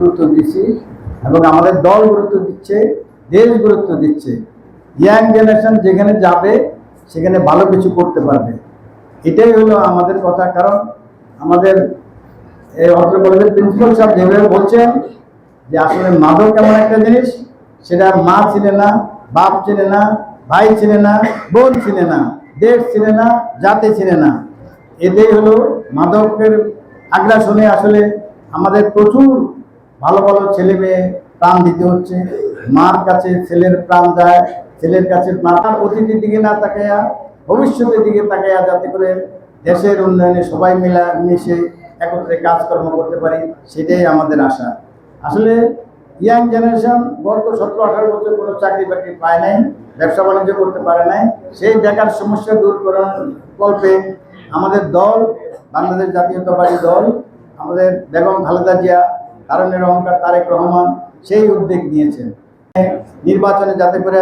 গুরুত্ব দিচ্ছি এবং আমাদের দল গুরুত্ব দিচ্ছে, দেশ গুরুত্ব দিচ্ছে। ইয়াং জেনারেশন যেখানে যাবে, সেখানে ভালো কিছু করতে পারবে। এটাই হলো আমাদের কথা, কারণ আমাদের এই অত্র কলেজের প্রিন্সিপাল সাহেব যেভাবে বলছেন যে আসলে মাদক কেমন একটা জিনিস, সেটা মা চিনে না, বাপ চিনে না, ভাই চিনে না, বোন চিনে না, দেশ চিনে না, জাতি চিনে না। এটাই হলো মাদকের আগ্রাসনে আসলে আমাদের প্রচুর ভালো ভালো ছেলে মেয়ে প্রাণ দিতে হচ্ছে। মার কাছে ছেলের প্রাণ যায়, ছেলের কাছে মাতার অতীতের দিকে না তাকাইয়া ভবিষ্যতের দিকে তাকাইয়া যাতে করে দেশের উন্নয়নে সবাই মিলা, মিশে একত্রে কাজকর্ম করতে পারি, সেটাই আমাদের আশা। আসলে ইয়াং জেনারেশন গত সতেরো, আঠারো বছর কোনো চাকরি বাকরি পায় নাই, ব্যবসা বাণিজ্য করতে পারে নাই। সেই বেকার সমস্যা দূর করার কল্পে আমাদের দল, বাংলাদেশ জাতীয়তাবাদী দল, আমাদের বেগম খালেদা জিয়া কারণের অহংকার তারেক রহমান সেই উদ্যোগ নিয়েছেন। নির্বাচনে যাতে করে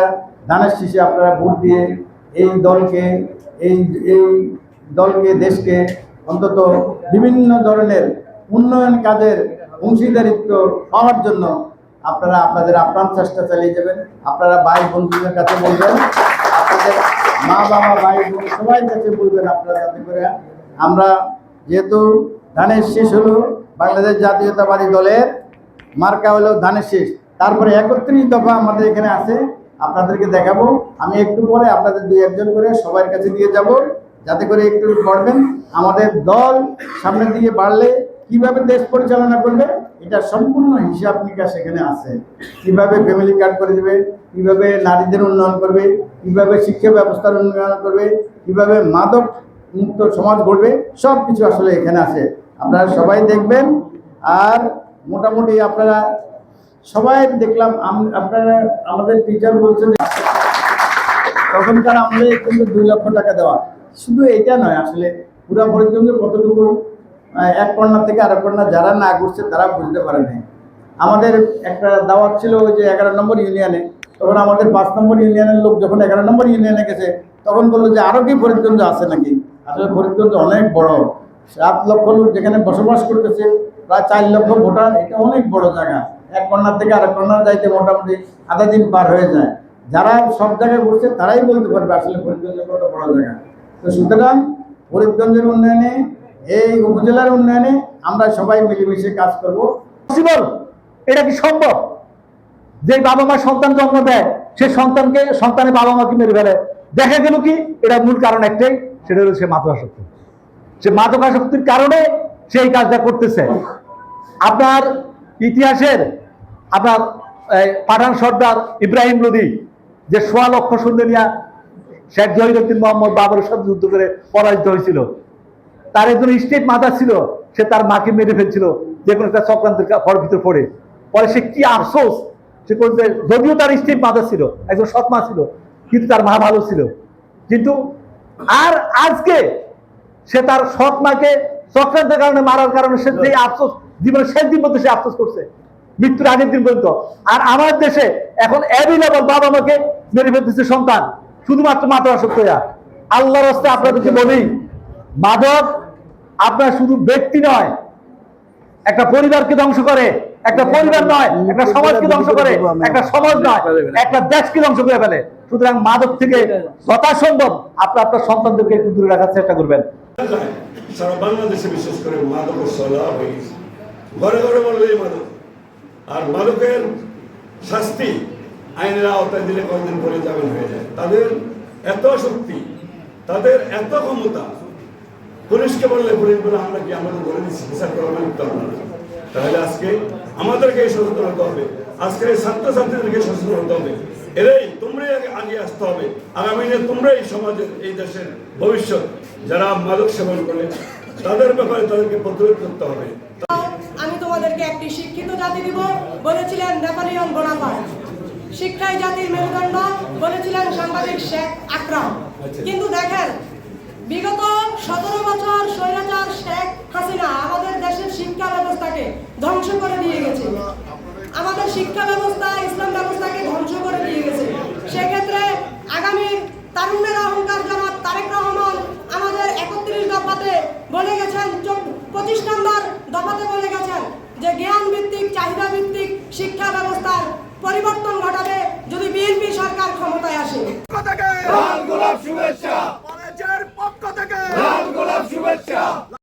ধানের শীষে আপনারা ভোট দিয়ে এই দলকে, এই এই দলকে, দেশকে অন্তত বিভিন্ন ধরনের উন্নয়ন কাজের অংশীদারিত্ব পাওয়ার জন্য আপনারা আপনাদের আপ্রাণ চেষ্টা চালিয়ে যাবেন। আপনারা ভাই বন্ধুদের কাছে বলবেন, আপনাদের মা বাবা, ভাই বোন সবাই কাছে বলবেন আপনারা যাতে করে আমরা যেহেতু ধানের শেষ হলো বাংলাদেশ জাতীয়তাবাদী দলের মার্কা হলো ধানের শেষ। তারপরে একত্রিশ দফা আমাদের এখানে আছে, আপনাদেরকে দেখাবো। আমি একটু পরে আপনাদের দুই একজন করে সবার কাছে দিয়ে যাব, যাতে করে একটু পড়বেন। আমাদের দল সামনের দিকে বাড়লে কীভাবে দেশ পরিচালনা করবে, এটা সম্পূর্ণ হিসাব নিকাশ এখানে আছে। কীভাবে ফ্যামিলি কার্ড করে দেবে, কীভাবে নারীদের উন্নয়ন করবে, কীভাবে শিক্ষা ব্যবস্থার উন্নয়ন করবে, কীভাবে মাদক মুক্ত সমাজ গড়বে সব কিছু আসলে এখানে আছে। আপনারা সবাই দেখবেন। আর মোটামুটি আপনারা সবাই দেখলাম আপনারা আমাদের টিচার বলছেন তখনকার আমলে কিন্তু দুই লক্ষ টাকা দেওয়া। শুধু এটা নয়, আসলে পুরা পর্যন্ত কতটুকু এক কন্যা থেকে আরেক কন্যা যারা না ঘুরছে, তারা বুঝতে পারে নাই। আমাদের একটা দাওয়াত ছিল ওই যে এগারো নম্বর ইউনিয়নে। তখন আমাদের পাঁচ নম্বর ইউনিয়নের লোক যখন এগারো নম্বর ইউনিয়নে গেছে, তখন বলল যে আরও কি ফরিদগঞ্জ আছে নাকি? আসলে ফরিদগঞ্জ অনেক বড়। সাত লক্ষ লোক যেখানে বসবাস করতেছে, প্রায় চার লক্ষ ভোটার, এটা অনেক বড় জায়গা। এক কন্যার থেকে আরেক কন্যার যাইতে মোটামুটি আধা দিন পার হয়ে যায়। যারা সব জায়গায় ঘুরছে তারাই বলতে পারবে আসলে ফরিদগঞ্জ কত বড় জায়গা। তো সুতরাং ফরিদগঞ্জের উন্নয়নে, এই উপজেলার উন্নয়নে আমরা সবাই মিলেমিশে কাজ করব। পসিবল? এটা কি সম্ভব? যে বাবা মা সন্তান জন্ম দেয়, সে সন্তানকে, সন্তানের বাবা মাকে মেরে ফেলে। দেখা গেল কি? এটা মূল কারণ একটাই, সেটা হলো সে মাদকাসক্তি সে মাদকাসক্তির কারণে সে এই কাজটা করতেছে। আপনার ইতিহাসের আপনার পাঠান সর্দার ইব্রাহিম লোদি যে সোয়া লক্ষ সৈন্য নিয়ে শেখ জহিরুদ্দিন মোহাম্মদ বাবরের সাথে যুদ্ধ করে পরাজিত হয়েছিল। তার একজন স্টেট মাতা ছিল, সে তার মাকে মেরে ফেলছিল, যে কোনো একটা চক্রান্তের কা- ভিতরে পড়ে। পরে সে কি আফসোস, সে করতে যদিও তার স্টেট মাতা ছিল, একজন সৎ মা ছিল, কিন্তু তার মা ভালো ছিল। কিন্তু আর আজকে সে তার সৎ মাকে চক্রান্তের কারণে মারার কারণে সে যে আফসোস জীবনের শেষ দিন পর্যন্ত সে আফসোস করছে। মৃত্যুর আগের দিন পর্যন্ত। আর আমার দেশে এখন অ্যাভেলেবল বাবা মাকে মেরে ফেলতেছে সন্তান। শুধুমাত্র মাত্রা আসক্ত আল্লাহর রাস্তায় আপনাদেরকে বলি মাদক আপনার শুধু ব্যক্তি নয় একটা পরিবারকে ধ্বংস করে একটা পরিবার নয় একটা সমাজকে ধ্বংস করে একটা সমাজ নয় একটা দেশকে ধ্বংস করে ফেলে। সুতরাং মাদক থেকে যথাসম্ভব আপনি আপনার সন্তানদেরকে একটু দূরে রাখার চেষ্টা করবেন। সারা বাংলাদেশে বিশেষ করে গেছে। ঘরে ঘরে বললেই মাদক। আর মাদকের শাস্তি আইনের আওতায় দিলে কয়েকদিন পরে হয়ে যায়। তাদের এত শক্তি, তাদের এত ক্ষমতা, পুলিশকে বললে পুলিশ বলে, আমরা কি আমাদের বলে দিচ্ছি? মানে তাহলে আজকে আমাদেরকে সচেতন হতে হবে। আজকে ছাত্রছাত্রীদেরকে সচেতন হতে হবে। এরাই তোমরাই আগে আগে আসতে হবে। আগামী দিনে তোমরাই সমাজের এই দেশের ভবিষ্যৎ, যারা মাদক সেবন করে, তাদের ব্যাপারে তাদেরকে প্রতিরোধ করতে হবে। আমি তোমাদেরকে একটি শিক্ষিত জাতি দিব, বলেছিলেন নেপালিয়ন বোনাপার্ট। শিক্ষাই জাতির মেরুদণ্ড, বলেছিলেন সাংবাদিক শেখ আকরাম। কিন্তু দেখেন, বিগত সতেরো বছর স্বৈরাচার শেখ হাসিনা আমাদের দেশের শিক্ষা ব্যবস্থাকে ধ্বংস করে দিয়ে গেছে। আমাদের শিক্ষা ব্যবস্থা ইসলাম ব্যবস্থাকে ধ্বংস করে দিয়ে গেছে সেক্ষেত্রে আগামী তারুণ্যের অহংকার জনাব তারেক রহমান আমাদের একত্রিশ দফাতে বলে গেছেন পঁচিশ নম্বর দফাতে বলে গেছেন যে জ্ঞান ভিত্তিক চাহিদা ভিত্তিক শিক্ষা ব্যবস্থার পরিবর্তন ঘটাবে যদি বিএনপি সরকার ক্ষমতায় আসে। লাল গোলাপ শুভেচ্ছা। কলেজের পক্ষ থেকে। লাল গোলাপ শুভেচ্ছা।